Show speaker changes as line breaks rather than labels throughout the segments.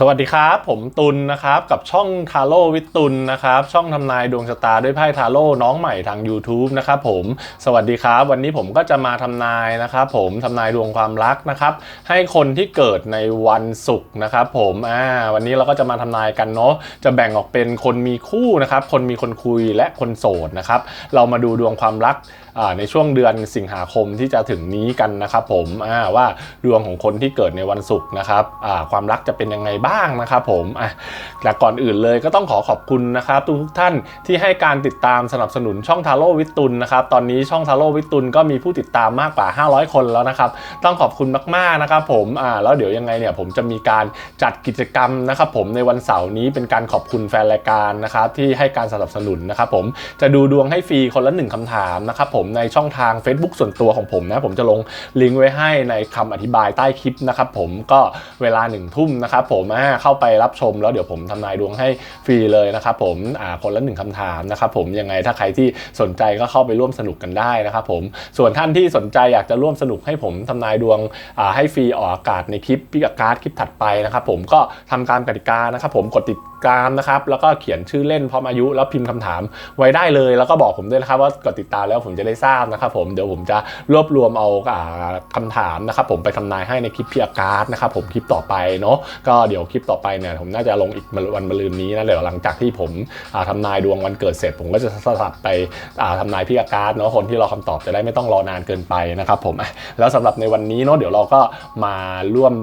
สวัสดีครับ ผมตุลนะครับกับช่องทาโร่วิทตุลนะครับช่องทำนายดวงชะตาด้วยไพ่ทาโร่น้องใหม่ทาง YouTube นะครับผมสวัสดีครับ วันนี้ผมก็จะมาทำนายนะครับผมทำนายดวงความรักนะครับให้คนที่เกิดในวันศุกร์นะครับผมอ่าวันนี้เราก็จะมาทำนายกันเนาะจะแบ่งออกเป็นคนมีคู่นะครับคนมีคนคุยและคนโสดนะครับเรามาดูดวงความรัก ในช่วงเดือนสิงหาคมที่จะถึงนี้กันนะครับผมว่าดวงของคนที่เกิดในวันศุกร์นะครับความรักจะเป็นยังไงบ้างนะครับผมแต่ก่อนอื่นเลยก็ต้องขอขอบคุณนะครับทุกท่านที่ให้การติดตามสนับสนุนช่องทาโร่วิตุลนะครับตอนนี้ช่องทาโร่วิตุลก็มีผู้ติดตามมากกว่า 500 คนแล้วนะครับ ต้องขอบคุณมากๆนะครับผมแล้วเดี๋ยวยังไงเนี่ยผมจะมีการจัดกิจกรรมนะครับผมในวันเสาร์นี้เป็นการขอบคุณแฟนรายการนะครับที่ให้การสนับสนุนนะครับผมจะดูดวงให้ฟรีคนละหนึ่งคำถามนะครับผมในช่องทาง Facebook ส่วนตัวของผมนะผมจะลงลิงก์ไว้ให้ในคำอธิบายใต้คลิปนะครับผมก็เวลาหนึ่งทุ่มนะครับผมเข้าไปรับชมแล้วเดี๋ยวผมทำนายดวงให้ฟรีเลยนะครับผมคนละหนึ่งคำถามนะครับผมยังไงถ้าใครที่สนใจก็เข้าไปร่วมสนุกกันได้นะครับผมส่วนท่านที่สนใจอยากจะร่วมสนุกให้ผมทำนายดวงให้ฟรีออกอากาศในคลิปพิกการ์ดคลิปถัดไปนะครับผมก็ทำตามกติกานะครับผมกดติดตามนะครับแล้วก็เขียนชื่อเล่นพร้อมอายุแล้วพิมพ์คำถามไว้ได้เลย แล้วก็บอกผมด้วยนะครับว่ากดติดตามแล้วผมจะได้ทราบนะครับผมเดี๋ยวผมจะรวบรวมเอาอ่าคำถามนะครับผมไปทำนายให้ในคลิปพิกการ์ดนะครับผมคลิปต่อไปเนาะก็เดี๋ยวคลิปต่อไปเนี่ยผมน่าจะลงอีกวันมะรืนนี้นะเดี๋ยวหลังจากที่ผมอ่าทำนายดวงวันเกิดเสร็จ ผมก็จะสลับไปอ่าทำนายพิกการ์ดเนาะคนที่รอคำตอบจะได้ไม่ต้องรอนานเกินไปนะครับผมแล้วสำหรับในวันนี้เนาะเดี๋ยวเราก็มาร่วม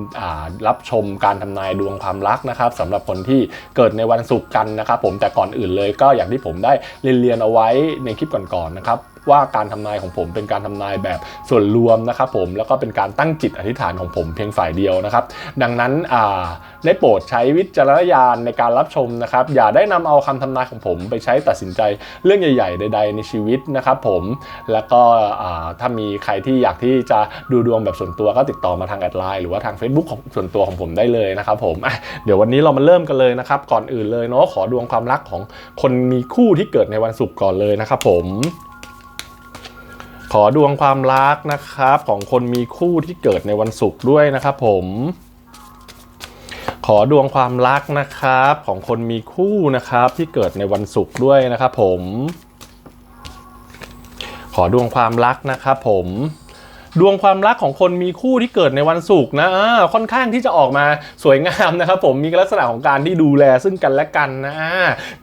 รับชมการทำนายดวงความรักนะครับสำหรับคนที่เกิดในวันศุกร์กันนะครับผมแต่ก่อนอื่นเลยก็อย่างที่ผมได้เรียนเรียนเอาไว้ในคลิปก่อนๆนะครับ ว่าการทำนายของผมเป็นการทำนายแบบส่วนรวมนะครับผมแล้วก็เป็นการตั้งจิตอธิษฐานของผมเพียงฝ่ายเดียวนะครับ ดังนั้นอ่าได้โปรดใช้วิจารณญาณในการรับชมนะครับ อย่าได้นำเอาคำทำนายของผมไปใช้ตัดสินใจเรื่องใหญ่ ๆ ใด ๆ ในชีวิตนะครับผมแล้วก็ถ้ามีใครที่อยากที่จะดูดวงแบบส่วนตัวก็ติดต่อมาทางแอดไลน์หรือว่าทาง Facebook ของส่วนตัวของผมได้เลยนะครับผมเดี๋ยววันนี้เรามาเริ่มกันเลยนะครับ ก่อนอื่นเลยเนาะขอดวงความรักของคนมีคู่ที่เกิดในวันศุกร์ก่อนเลยนะครับผม อดวงความรักนะครับ ของคนมีคู่ที่เกิดในวันศุกร์ด้วยนะครับผม ขอดวงความรักนะครับ ของคนมีคู่นะครับที่เกิดในวันศุกร์ด้วยนะครับผม ขอดวงความรักนะครับผม ดวงความรักของคนมีคู่ที่เกิดในวันศุกร์นะค่อนข้างที่จะออกมาสวยงามนะครับผมมีลักษณะของการที่ดูแลซึ่งกันและกันนะ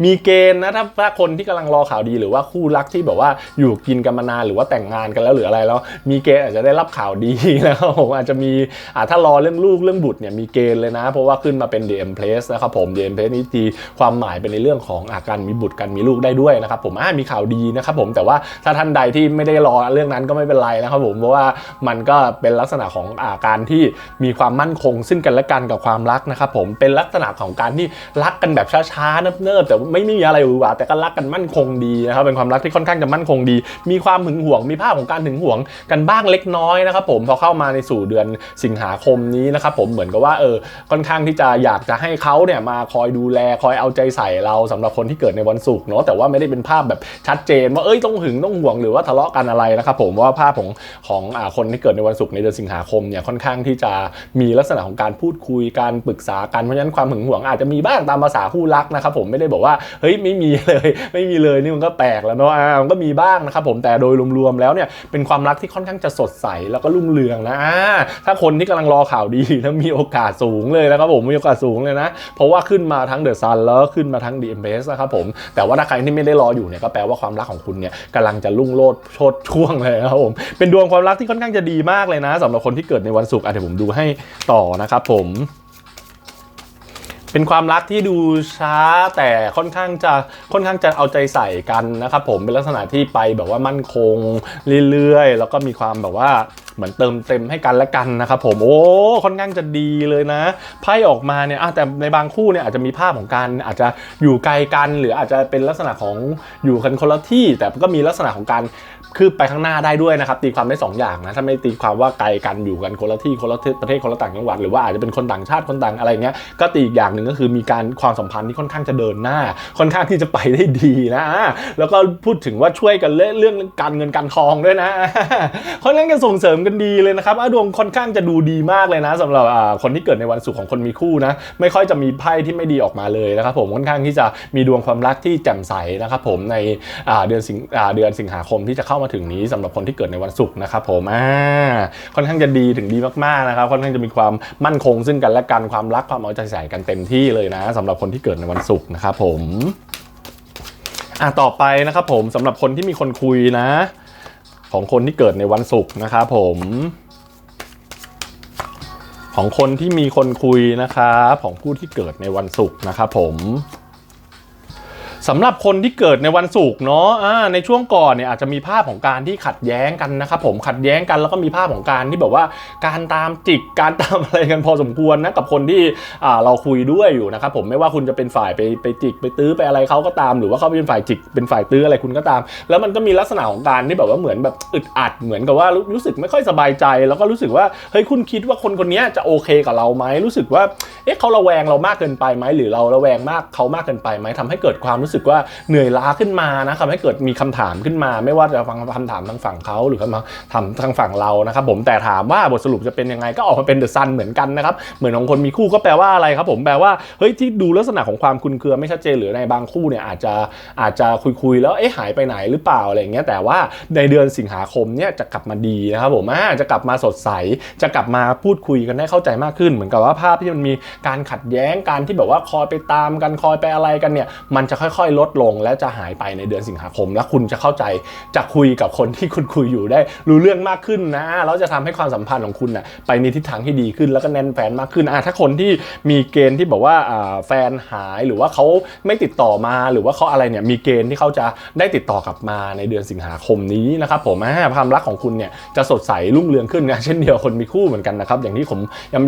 มีเกณฑ์นะถ้าถ้าคนที่กำลังรอข่าวดีหรือว่าคู่รักที่แบบว่าอยู่กินกันมานานหรือว่าแต่งงานกันแล้วหรืออะไรแล้ว มีเกณฑ์อาจจะได้รับข่าวดีนะครับผมอาจจะมีอ่าถ้ารอเรื่องลูกเรื่องบุตรเนี่ยมีเกณฑ์เลยนะ เพราะว่าขึ้นมาเป็น DM place นะครับผม DM place นี่ทีความหมายเป็นในเรื่องของอาการมีบุตรกันมีลูกได้ด้วยนะครับผมมีข่าวดีนะครับผมแต่ว่าถ้าท่านใดที่ไม่ได้รอเรื่องนั้นก็ไม่เป็นไรนะครับผมเพราะว่ามันก็เป็นลักษณะของอาการที่มีความมั่นคงซึ่งกันและกันกับความรักนะครับผมเป็นลักษณะของการที่รักกันแบบช้าๆเนิบๆแต่ไม่ไม่มีอะไรหวือหวาแต่ก็รักกันมั่นคงดีนะครับเป็นความรักที่ค่อนข้างจะมั่นคงดี มีความหึงหวง มีภาพของการหึงหวงกันบ้างเล็กน้อยนะครับผมพอเข้ามาในสู่เดือนสิงหาคมนี้นะครับผมเหมือนกับว่าเออค่อนข้างที่จะอยากจะให้เขาเนี่ยมาคอยดูแลคอยเอาใจใส่เราสำหรับคนที่เกิดในวันศุกร์เนาะแต่ว่าไม่ได้เป็นภาพแบบชัดเจนว่าเอ้ยต้องหึงต้องห่วงหรือว่าทะเลาะกันอะไรนะครับผมว่าภาพของของอคนที่เกิดในวันศุกร์ในเดือนสิงหาคมเนี่ยค่อนข้างที่จะมีลักษณะของการพูดคุยการปรึกษากันเพราะฉะนั้นความหึงหวงอาจจะมีบ้างตามภาษาคู่รักนะครับผมไม่ได้บอกว่าเฮ้ยไม่มีเลยไม่มีเลยนี่มันก็แปลกแล้วเนาะมันก็มีบ้างนะครับผมแต่โดยรวมๆแล้วเนี่ยเป็นความรักที่ค่อนข้างจะสดใสแล้วก็รุ่งเรืองนะถ้าคนที่กำลังรอข่าวดีแล้วมีโอกาสสูงเลยนะครับผมมีโอกาสสูงเลยนะ เพราะว่าขึ้นมาทั้งเดอะซันแล้วขึ้นมาทั้งดีเอ็มเอสนะครับผมแต่ว่าถ้าใครที่ไม่ได้รออยู่เนี่ยก็แปลว่าความรักของคุณเนี่ยกำลังจะรุ่งโรจน์โชดช่วงเลยนะครับผมเป็นดวงความรักที่ค่อนข้างจะดีมากเลยนะสำหรับคนที่เกิดในวันศุกร์อะเดี๋ยวผมดูให้ต่อนะครับผม เป็นความรักที่ดูช้าแต่ค่อนข้างจะค่อนข้างจะเอาใจใส่กันนะครับผมเป็นลักษณะที่ไปแบบว่ามั่นคงเรื่อยๆ แล้วก็มีความแบบว่า เหมือนเติมเต็มให้กันและกันนะครับผมโอ้ค่อนข้างจะดีเลยนะ ไพ่ออกมาเนี่ยแต่ในบางคู่เนี่ยอาจจะมีภาพของการอาจจะอยู่ไกลกัน หรืออาจจะเป็นลักษณะของอยู่กันคนละที่ แต่ก็มีลักษณะของการคืบไปข้างหน้าได้ด้วยนะครับตีความได้สองอย่างนะถ้าไม่ตีความว่าไกลกันอยู่กันคนละที่คนละประเทศคนละต่างจังหวัดหรือว่าอาจจะเป็นคนต่างชาติคนต่างอะไรเงี้ยก็ตีอีกอย่างหนึ่งก็คือมีการความสัมพันธ์ที่ค่อนข้างจะเดินหน้า ค่อนข้างที่จะไปได้ดีนะแล้วก็พูดถึงว่าช่วยกันเรื่องเรื่องการเงินการทองด้วยนะค่อนข้างจะส่งเสริมกันดีเลยนะครับดวงค่อนข้างจะดูดีมากเลยนะสำหรับคนที่เกิดในวันศุกร์ของคนมีคู่นะไม่ค่อยจะมีไพ่ที่ไม่ดีออกมาเลยนะครับผมค่อนข้างที่จะมีดวงความรักที่แจ่มใสนะครับผมในเดือนสิงเดือนสิงหาคมที่จะเข้ามาถึงนี้สำหรับคนที่เกิดในวันศุกร์นะครับผมค่อนข้างจะดีถึงดีมากๆนะครับค่อนข้างจะมีความมั่นคงซึ่งกันและกันความรักความเอาใจใส่กันเต็มที่เลยนะสำหรับคนที่เกิดในวันศุกร์นะครับผมอะต่อไปนะครับผมสำหรับคนที่มีคนคุยนะ ของคนที่เกิดในวันศุกร์นะครับผม ของคนที่มีคนคุยนะครับของผู้ที่เกิดในวันศุกร์นะครับผม สำหรับคนที่เกิดในวันศุกร์เนาะในช่วงก่อนเนี่ยอาจจะมีภาพของการที่ขัดแย้งกันนะครับผมขัดแย้งกันแล้วก็มีภาพของการที่แบบว่าการตามจิกการตามอะไรกันพอสมควรนะกับคนที่เราคุยด้วยอยู่นะครับผมไม่ว่าคุณจะเป็นฝ่ายไปไปจิกไปตื้อไปอะไรเขาก็ตามหรือว่าเขาเป็นฝ่ายจิกเป็นฝ่ายตื้ออะไรคุณก็ตาม แล้วมันก็มีลักษณะของการที่แบบว่าเหมือนแบบอึดอัดเหมือนกับว่ารู้สึกไม่ค่อยสบายใจ แล้วก็รู้สึกว่าเฮ้ยคุณคิดว่าคนคนนี้จะโอเคกับเราไหมรู้สึกว่าเอ๊ะเขาระแวงเรามากเกินไปไหมหรือเราระแวงมากเขามากเกินไปไหมทำให้เกิดความรู้สึกสึกว่าเหนื่อยล้าขึ้นมานะทำให้เกิดมีคำถามขึ้นมา ไม่ว่าจะฟังคำถามทางฝั่งเขาหรือคำถามทางฝั่งเรานะครับผมแต่ถามว่าบทสรุปจะเป็นยังไงก็ออกมาเป็นเดอะซันเหมือนกันนะครับเหมือนของคนมีคู่ก็แปลว่าอะไรครับผมแปลว่าเฮ้ยที่ดูลักษณะของความคุนเคือไม่ชัดเจนหรือในบางคู่เนี่ยอาจจะอาจจะคุยๆแล้วเอ๊ะหายไปไหนหรือเปล่าอะไรอย่างเงี้ยแต่ว่าในเดือนสิงหาคมเนี่ยจะกลับมาดีนะครับผมอ่าจะกลับมาสดใส จะกลับมาพูดคุยกันได้เข้าใจมากขึ้น เหมือนกับว่าภาพที่มันมีการขัดแย้งการที่แบบว่าคอยไปตามกันคอยไปอะไรกันเนี่ยมันจะค่อยๆ ลดลง และจะหายไปในเดือนสิงหาคม แล้วคุณจะเข้าใจจะคุยกับคนที่คุณคุยอยู่ได้รู้เรื่องมากขึ้นนะแล้วจะทำให้ความสัมพันธ์ของคุณน่ะไปในทิศทางที่ดีขึ้นแล้วก็แน่นแฟนมากขึ้นอะถ้าคนที่มีเกณฑ์ที่แบบว่าแฟนหายหรือว่าเขาไม่ติดต่อมาหรือว่าเขาอะไรเนี่ยมีเกณฑ์ที่เขาจะได้ติดต่อกลับมาในเดือนสิงหาคมนี้นะครับผมอ่าความรักของคุณเนี่ยจะสดใสรุ่งเรืองขึ้นนะเช่นเดียวคนมีคู่เหมือนกันนะครับอย่างที่ผม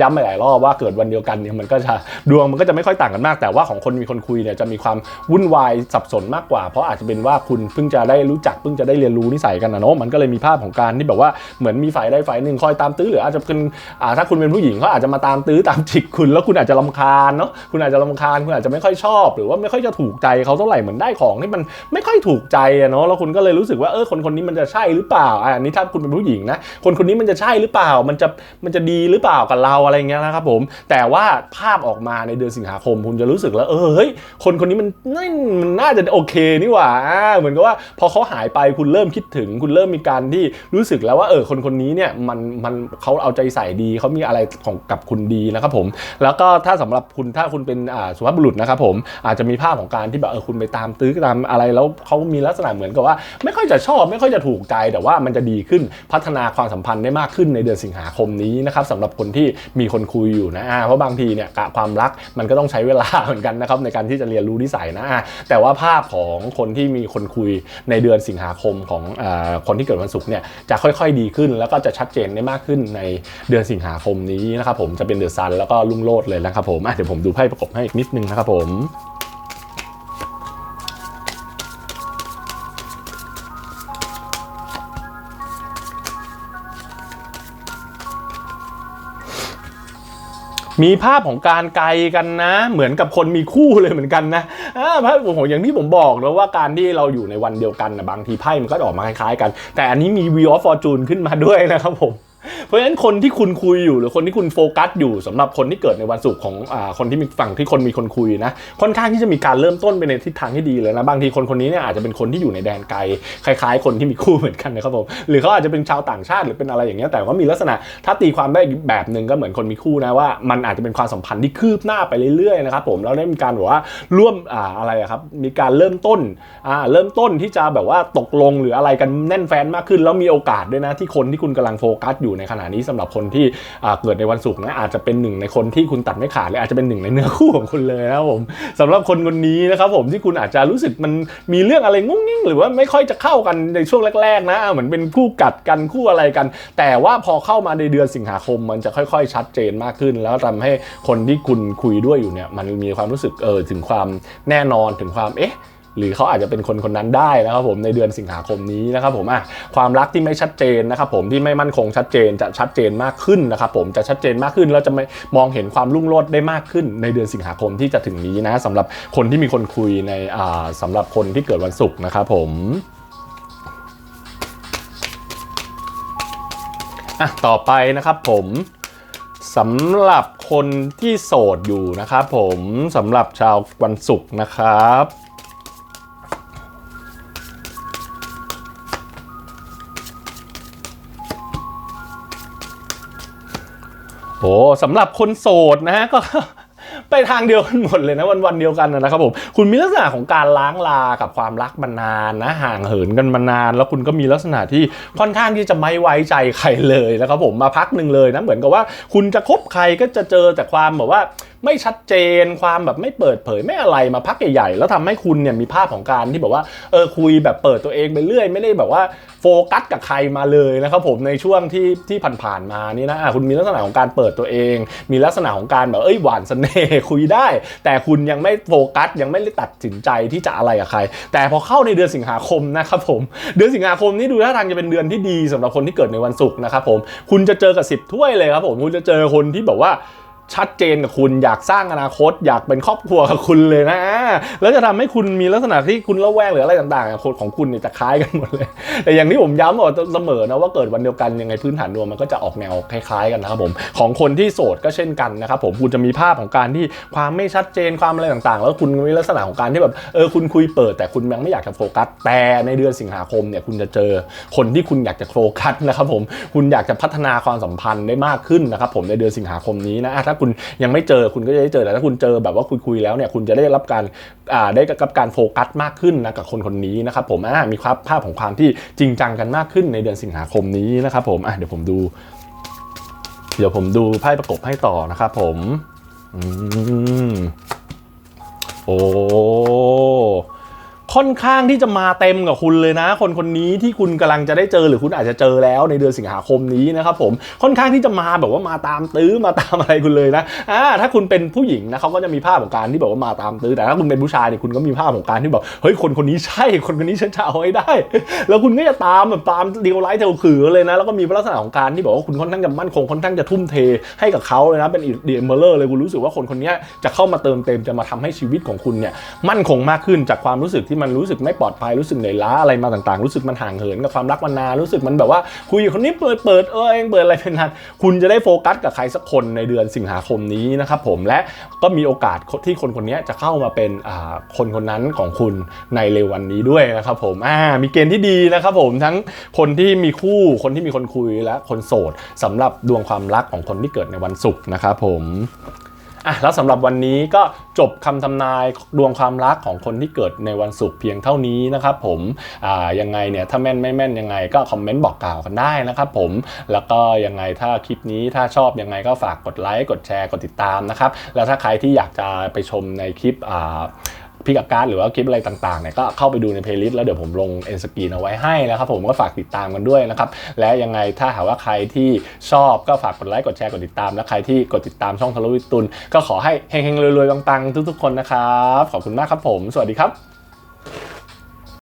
ย้ำๆไปหลายรอบว่าเกิดวันเดียวกันเนี่ยมันก็จะดวงมันก็จะไม่ค่อยต่างกันมาก แต่ว่าของคนมีคนคุยเนี่ยจะมีความวุ่นวายสับสนมากกว่า เพราะอาจจะเป็นว่าคุณเพิ่งจะได้รู้จักเพิ่งจะได้เรียนรู้นิสัยกันนะเนาะมันก็เลยมีภาพของการที่แบบว่าเหมือนมีฝ่ายใดฝ่ายหนึ่งคอยตามตื้อหรืออาจจะเป็นถ้าคุณเป็นผู้หญิงเขาอาจจะมาตามตื้อตามจิกคุณ แล้วคุณอาจจะรำคาญเนาะคุณอาจจะรำคาญคุณอาจจะไม่ค่อยชอบ หรือว่าไม่ค่อยจะถูกใจเขาเท่าไหร่เหมือนได้ของที่มันไม่ค่อยถูกใจเนาะแล้วคุณก็เลยรู้สึกว่าเออคนคนนี้มันจะใช่หรือเปล่าอันนี้ถ้าคุณเป็นผู้หญิงนะคนคนนี้มันจะใช่หรือเปล่ามันจะมันจะดีหรือเปล่ากับเราอะไรเงี้ยนะครับผมแต่ว่าภาพออกมาในเดือนสิงหาคมคุณจะรู้สึกแล้วเออเฮ้ยคนคนนี้มันน่ามันน่าจะโอเคนี่หว่าเหมือนกับว่าพอเขาหายไปคุณเริ่มคิดถึง คุณเริ่มมีการที่รู้สึกแล้วว่าเออคนคนนี้เนี่ยมันมันเขาเอาใจใส่ดีเขามีอะไรของกับคุณดีนะครับผม แล้วก็ถ้าสำหรับคุณถ้าคุณเป็นอ่าสุภาพบุรุษนะครับผมอาจจะมีภาพของการที่แบบเออคุณไปตามตื้อตามอะไรแล้วเขามีลักษณะเหมือนกับว่า ไม่ค่อยจะชอบ ไม่ค่อยจะถูกใจแต่ว่ามันจะดีขึ้นพัฒนาความสัมพันธ์ได้มากขึ้นในเดือนสิงหาคมนี้นะครับสำหรับคนที่มีคนคุยอยู่นะเพราะบางทีเนี่ยกะความรักมันก็ต้องใช้เวลาเหมือนกันนะครับในการที่จะเรียนรู้นิสัยนะแต่ว่าภาพของคนที่มีคนคุยในเดือนสิงหาคมของอคนที่เกิดวันศุกร์เนี่ยจะค่อยๆดีขึ้น แล้วก็จะชัดเจนได้มากขึ้นในเดือนสิงหาคมนี้นะครับผมจะเป็นเดือนซันแล้วก็ลุ่งโลดเลยนะครับผมเดี๋ยวผมดูไพ่ประกบให้นิดนึงนะครับผมมีภาพของการไกลกันนะ เหมือนกับคนมีคู่เลยเหมือนกันนะ อ่าภาพผมอย่างที่ผมบอกแล้วว่าการที่เราอยู่ในวันเดียวกันนะบางทีไพ่มันก็ออกมาคล้ายๆกัน แต่อันนี้มี Wheel of Fortune ขึ้นมาด้วยนะครับผม เพราะฉะนั้นคนที่คุณคุยอยู่หรือคนที่คุณโฟกัสอยู่สำหรับคนที่เกิดในวันศุกร์ของอคนที่มีฝั่งที่คนมีคนคุยนะค่อนข้างที่จะมีการเริ่มต้นไปในทิศทางที่ดีเลยนะบางทีคนคนนี้เนี่ยอาจจะเป็นคนที่อยู่ในแดนไกลคล้ายๆ คนที่มีคู่เหมือนกันนะครับผมหรือเขาอาจจะเป็นชาวต่างชาติหรือเป็นอะไรอย่างเงี้ยแต่ว่ามีลักษณะถ้าตีความได้อีกแบบหนึ่งก็เหมือนคนมีคู่นะว่ามันอาจจะเป็นความสัมพันธ์ที่คืบหน้าไปเรื่อยๆนะครับผมแล้วได้มีการแบบว่าร่วมอ่าอะไรครับมีการเริ่มต้นอ่าเริ่มต้นที่จะแบบว่าตกลงหรืออะไรกันแน่นแฟนมากขึ้น แล้วมีโอกาสด้วยนะที่คนที่คุณกำลังโฟกัสอยู่ในณะนี้สำหรับคนที่เกิดในวันศุกร์นะอาจจะเป็นหนึ่งในคนที่คุณตัดไม่ขาดเลยอาจจะเป็นหนึ่งในเนื้อคู่ของคุณเลยนะครับผมสำหรับคนคนนี้นะครับผมที่คุณอาจจะรู้สึกมันมีเรื่องอะไรงุ้งงิ้งหรือว่าไม่ค่อยจะเข้ากันในช่วงแรกๆนะเหมือนเป็นคู่กัดกันคู่อะไรกัน แต่ว่าพอเข้ามาในเดือนสิงหาคม มันจะค่อยๆ ชัดเจนมากขึ้น แล้วทำให้คนที่คุณคุยด้วยอยู่เนี่ยมันมีความรู้สึกเออถึงความแน่นอนถึงความเอ๊ะ หรือเขาอาจจะเป็นคนคนนั้นได้นะครับผมในเดือนสิงหาคมนี้นะครับผมอะความรักที่ไม่ชัดเจนนะครับผมที่ไม่มั่นคงชัดเจนจะชัดเจนมากขึ้นนะครับผมจะชัดเจนมากขึ้นแล้วจะไม่มองเห็นความรุ่งโรจน์ได้มากขึ้น ในเดือนสิงหาคมที่จะถึงนี้นะสำหรับคนที่มีคนคุยในอ่าสำหรับคนที่เกิดวันศุกร์นะครับผมอะต่อไปนะครับผมสำหรับคนที่โสดอยู่นะครับผมสำหรับชาววันศุกร์นะครับ โอ้สำหรับคนโสดนะฮะก็ไปทางเดียวกันหมดเลยนะวันวันเดียวกันนะครับผมคุณมีลักษณะของการล้างลากับความรักมานานนะห่างเหินกันมานาน แล้วคุณก็มีลักษณะที่ค่อนข้างที่จะไม่ไว้ใจใครเลยนะครับผมมาพักหนึ่งเลยนะเหมือนกับว่า คุณจะคบใครก็จะเจอแต่ความแบบว่า ไม่ชัดเจนความแบบไม่เปิดเผยไม่อะไรมาพักใหญ่ๆแล้วทำให้คุณเนี่ยมีภาพของการที่แบบว่าเออคุยแบบเปิดตัวเองไปเรื่อย ไม่ได้แบบว่าโฟกัสกับใครมาเลยนะครับผมในช่วงที่ที่ผ่านๆมานี่นะคุณมีลักษณะของการเปิดตัวเอง มีลักษณะของการแบบเอ้ยหวานเสน่ห์คุยได้ แต่คุณยังไม่โฟกัสยังไม่ได้ตัดสินใจที่จะอะไรกับใคร แต่พอเข้าในเดือนสิงหาคมนะครับผมเดือนสิงหาคมนี่ดูท่าทางจะเป็นเดือนที่ดีสำหรับคนที่เกิดในวันศุกร์นะครับผมคุณจะเจอกับสิบถ้วยเลยครับผมคุณจะเจอคนที่แบบว่า ชัดเจนกับคุณอยากสร้างอนาคต อยากเป็นครอบครัวกับคุณเลยนะแล้วจะทำให้คุณมีลักษณะที่คุณระแวงหรืออะไรต่างๆคนของคุณเนี่ยจะคล้ายกันหมดเลย แต่อย่างที่ผมย้ำบอกเสมอนะว่าเกิดวันเดียวกันยังไงพื้นฐานดวงมันก็จะออกแนวคล้ายๆกันนะครับผมของคนที่โสดก็เช่นกันนะครับผมคุณจะมีภาพของการที่ความไม่ชัดเจนความอะไรต่างๆ แล้วคุณมีลักษณะของการที่แบบเออคุณคุยเปิด แต่คุณยังไม่อยากจะโฟกัสแต่ในเดือนสิงหาคมเนี่ยคุณจะเจอคนที่คุณอยากจะโฟกัสนะครับผมคุณอยากจะพัฒนาความสัมพันธ์ได้มากขึ้นนะครับผมในเดือนสิงหาคมนี้นะถ้าคุณยังไม่เจอคุณก็จะได้เจอแต่ถ้าคุณเจอแบบว่าคุยๆแล้วเนี่ยคุณจะได้รับการอ่าได้รับการโฟกัสมากขึ้นนะกับคนคนนี้นะครับผมอะมีความภาพของความที่จริงจังกันมากขึ้นในเดือนสิงหาคมนี้นะครับผมอะเดี๋ยวผมดู เดี๋ยวผมดูไพ่ประกบให้ต่อนะครับผมอืมโอ้ ค่อนข้างที่จะมาเต็มกับคุณเลยนะ คนคนนี้ที่คุณกำลังจะได้เจอหรือคุณอาจจะเจอแล้วในเดือนสิงหาคมนี้นะครับผมค่อนข้างที่จะมาแบบว่ามาตามตื้อมาตามอะไรคุณเลยนะอ่าถ้าคุณเป็นผู้หญิงนะเขาก็จะมีภาพของการที่แบบว่ามาตามตื้อแต่ถ้าคุณเป็นผู้ชายเนี่ยคุณก็มีภาพของการที่แบบเฮ้ยคนคนนี้ใช่คนคนนี้ฉันจะเอาให้ได้ แล้วคุณก็จะตามแบบตามเดียวไลท์เทลขือเลยนะแล้วก็มีลักษณะของการที่บอกว่าคุณค่อนข้างจะมั่นคงค่อนข้างจะทุ่มเทให้กับเขาเลยนะเป็นเดียมเบอร์เลยคุณรู้สึกว่าคนคนนี้จะเข้ามาเติมเต็มจะมาทำให้ชีวิตของคุณเนี่ยมั่นคงมากขึ้นจากความรู้สึกที่มันรู้สึกไม่ปลอดภัยรู้สึกเหนื่อยล้าอะไรมาต่างๆ รู้สึกมันห่างเหินกับความรักมานานรู้สึกมันแบบว่าคุยกับคนนี้เปิดเปิดเออเองเปิดอะไรเป็นนานคุณจะได้โฟกัสกับใครสักคนในเดือนสิงหาคมนี้นะครับผมและก็มีโอกาสที่คนคนนี้จะเข้ามาเป็นคนคนนั้นของคุณในเร็ววันนี้ด้วยนะครับผมมีเกณฑ์ที่ดีนะครับผมทั้งคนที่มีคู่คนที่มีคนคุยและคนโสดสำหรับดวงความรักของคนที่เกิดในวันศุกร์นะครับผม อะแล้วสำหรับวันนี้ก็จบคำทำนายดวงความรักของคนที่เกิดในวันศุกร์เพียงเท่านี้นะครับผมอ่ายังไงเนี่ยถ้าแม่นไม่แม่นยังไงก็คอมเมนต์บอกกล่าวกันได้นะครับผมแล้วก็ยังไงถ้าคลิปนี้ถ้าชอบยังไงก็ฝากกดไลค์กดแชร์กดติดตามนะครับแล้วถ้าใครที่อยากจะไปชมในคลิปอ่า พิกอาการดหรือว่าคลิปอะไรต่างๆเนี่ยก็เข้าไปดูในเพลย์ลิสต์แล้วเดี๋ยวผมลงเอ็นสกีนเอาไว้ให้นะครับผมก็ฝากติดตามกันด้วยนะครับและยังไงถ้าหากว่าใครที่ชอบก็ฝากกดไลค์กดแชร์กดติดตาม และใครที่กดติดตามช่องทะลุวิตุนก็ขอให้เฮงๆรวยๆปังๆทุกๆคนนะครับขอบคุณมากครับผม สวัสดีครับ